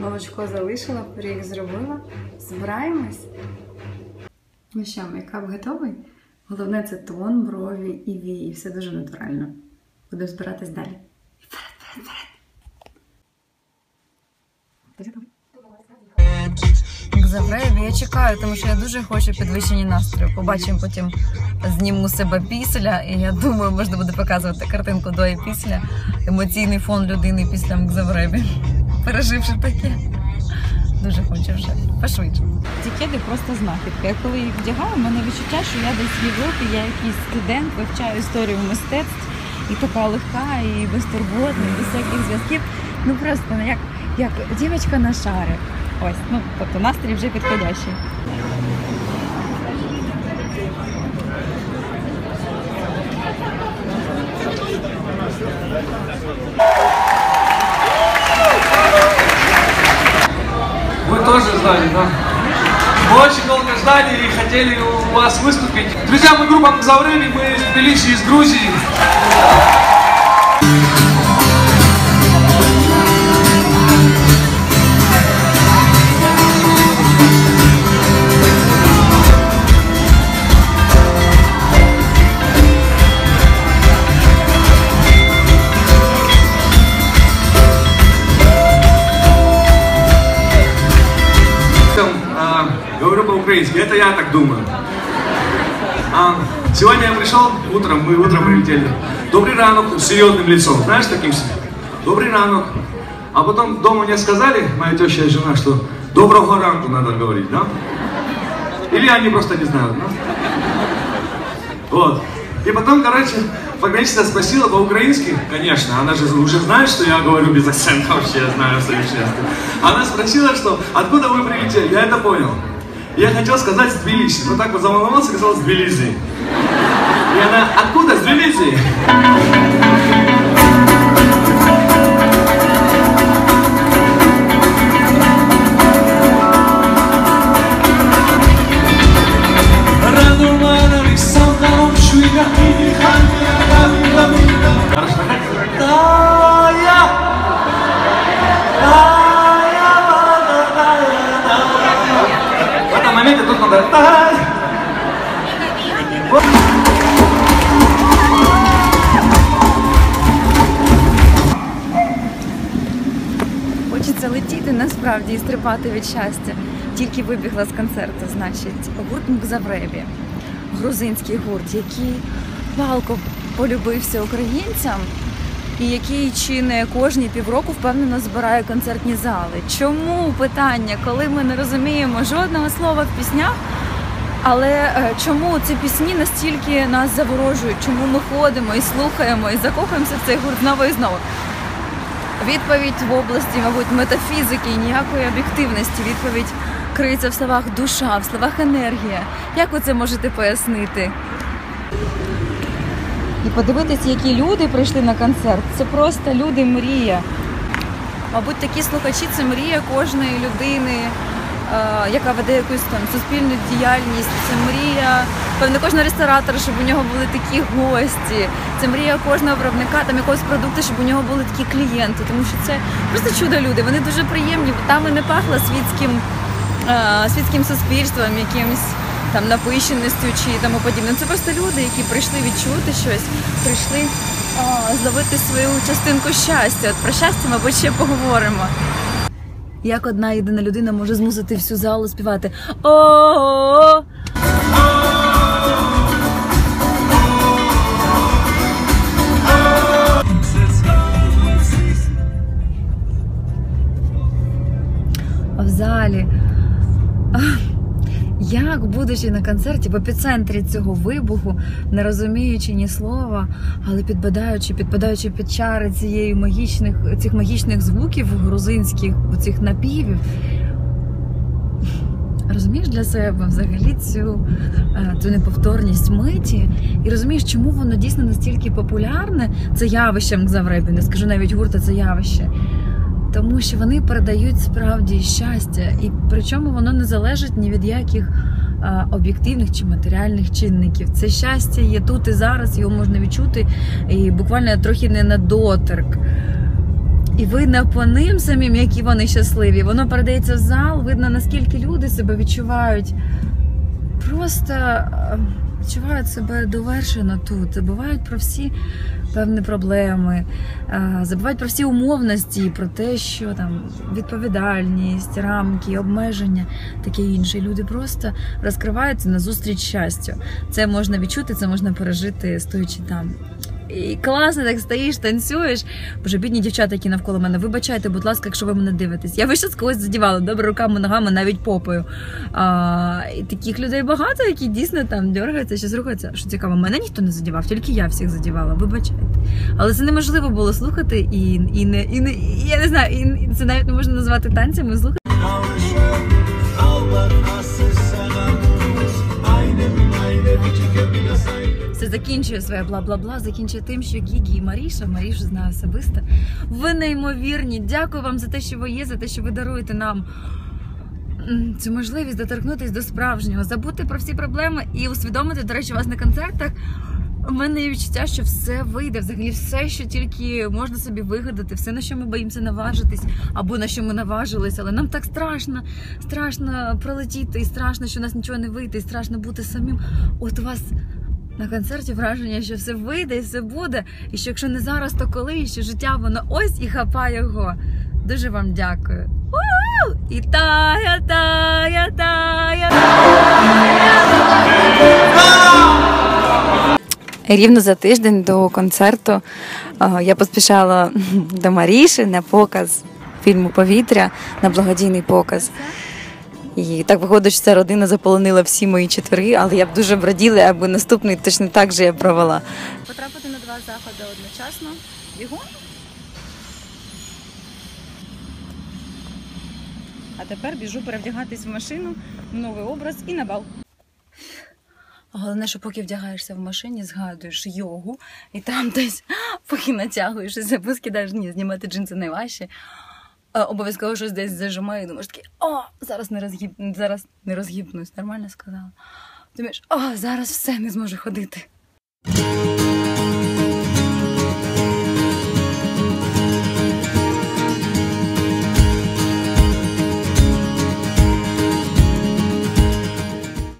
Молочко залишила, пиріг зробила. Збираємось. Ну що, мейкап готовий? Головне це тон, брові і вії. Все дуже натурально. Будемо збиратись далі. Вперед, вперед? Я чекаю, тому що я дуже хочу підвищення настрою. Побачимо потім зніму себе після, і я думаю, можна буде показувати картинку до і після. Емоційний фон людини після Мгзавребі. Переживши таке. Дуже хочу вже. Пошвидше. Ці кеди просто знахідка. Я коли їх вдягаю, в мене відчуття, що я десь в Європі, я якийсь студент, вивчаю історію мистецтв і така легка, і безтурботна, і без всяких зв'язків. Ну просто ну, як, як дівчинка на шарі. Ось, ну тобто настрій вже підходящий. тоже ждали, да? Мы очень долго ждали и хотели у вас выступить. Друзья, мы группа Заврыли, мы из Тбилиси, из Грузии. По-украински, это я так думаю. А, сегодня я пришел утром, мы утром прилетели. Добрый ранок с серьезным лицом, знаешь, таким себе. Добрый ранок. А потом дома мне сказали, моя теща и жена, что доброго ранку надо говорить, да? Или они просто не знают, да? Вот. И потом, короче, пограничная спросила по-украински, конечно, она же уже знает, что я говорю без акцента вообще, я знаю в совершенстве. Она спросила, что откуда вы прилетели, я это понял. Я хотел сказать с Тбилиси, но так вот заволновался, сказал с Тбилиси. И она, откуда с Тбилиси? Хочеться летіти насправді і стрибати від щастя. Тільки вибігла з концерту, значить, гурт Мгзавребі, грузинський гурт, який палко полюбився українцям і який чи не кожні півроку впевнено збирає концертні зали. Чому питання, коли ми не розуміємо жодного слова в піснях? Але е, чому ці пісні настільки нас заворожують? Чому ми ходимо і слухаємо і закохуємося в цей гурт знову і знову? Відповідь в області, мабуть, метафізики, і ніякої об'єктивності. Відповідь криється в словах душа, в словах енергія. Як ви це можете пояснити? І подивитися, які люди прийшли на концерт. Це просто люди мрія. Мабуть, такі слухачі це мрія кожної людини, яка веде якусь там суспільну діяльність. Це мрія, певне, кожного ресторатора, щоб у нього були такі гості. Це мрія кожного виробника там якогось продукту, щоб у нього були такі клієнти. Тому що це просто чудо люди. Вони дуже приємні. бо Там і не пахло світським, е, світським суспільством, якимось там напищеністю чи тому подібне. Це просто люди, які прийшли відчути щось, прийшли а, зловити свою частинку щастя. От про щастя, мабуть, ще поговоримо. Як одна єдина людина може змусити всю залу співати о А в залі. Як, будучи на концерті в епіцентрі цього вибуху, не розуміючи ні слова, але підпадаючи, підпадаючи під чари цієї магічних, цих магічних звуків грузинських, цих напівів, розумієш для себе взагалі цю, е, цю неповторність миті, і розумієш, чому воно дійсно настільки популярне, це явище Мгзавребі, не скажу навіть гурта, це явище. Тому що вони передають справді щастя, і причому воно не залежить ні від яких об'єктивних чи матеріальних чинників. Це щастя є тут і зараз, його можна відчути, і буквально трохи не на доторк. І видно по ним самим, які вони щасливі. Воно передається в зал, видно, наскільки люди себе відчувають. Просто відчувають себе довершено тут, забувають про всі певні проблеми, забувають про всі умовності, про те, що там відповідальність, рамки, обмеження, таке інше. Люди просто розкриваються назустріч щастю. Це можна відчути, це можна пережити, стоячи там. І класно так стоїш, танцюєш. Боже, бідні дівчата, які навколо мене. Вибачайте, будь ласка, якщо ви мене дивитесь. Я весь час когось задівала, добре руками, ногами, навіть попою. А, і таких людей багато, які дійсно там дергаються, щось рухаються. Що цікаво, мене ніхто не задівав, тільки я всіх задівала. Вибачайте. Але це неможливо було слухати і, і не і не і, я не знаю, і, це навіть не можна назвати танцями. Слухати. Закінчує своє бла-бла-бла, закінчує тим, що Гігі і Маріша, Марішу знаю особисто. Ви неймовірні. Дякую вам за те, що ви є, за те, що ви даруєте нам цю можливість доторкнутися до справжнього, забути про всі проблеми і усвідомити, до речі, вас на концертах. У мене є відчуття, що все вийде, взагалі все, що тільки можна собі вигадати, все, на що ми боїмося наважитись, або на що ми наважились, але нам так страшно, страшно пролетіти, і страшно, що у нас нічого не вийде, і страшно бути самим. От у вас на концерті враження, що все вийде і все буде. І що якщо не зараз, то коли, і що життя воно ось і хапає його. Дуже вам дякую. І тая, тая, тая. Рівно за тиждень до концерту я поспішала до Маріші на показ фільму Повітря на благодійний показ. І так виходить, що ця родина заполонила всі мої четвери, але я б дуже б раділа, аби наступний точно так же я провела. Потрапити на два заходи одночасно. Бігом. А тепер біжу перевдягатись в машину, в новий образ і на бал. Головне, що поки вдягаєшся в машині, згадуєш йогу, і там десь, поки натягуєшся, поскидаєш, ні, знімати джинси найважче. Обов'язково щось десь зажимаю, і думаєш такий, о, зараз не розгіб... зараз не розгібнусь, нормально сказала. Думаєш, о, зараз все не зможу ходити.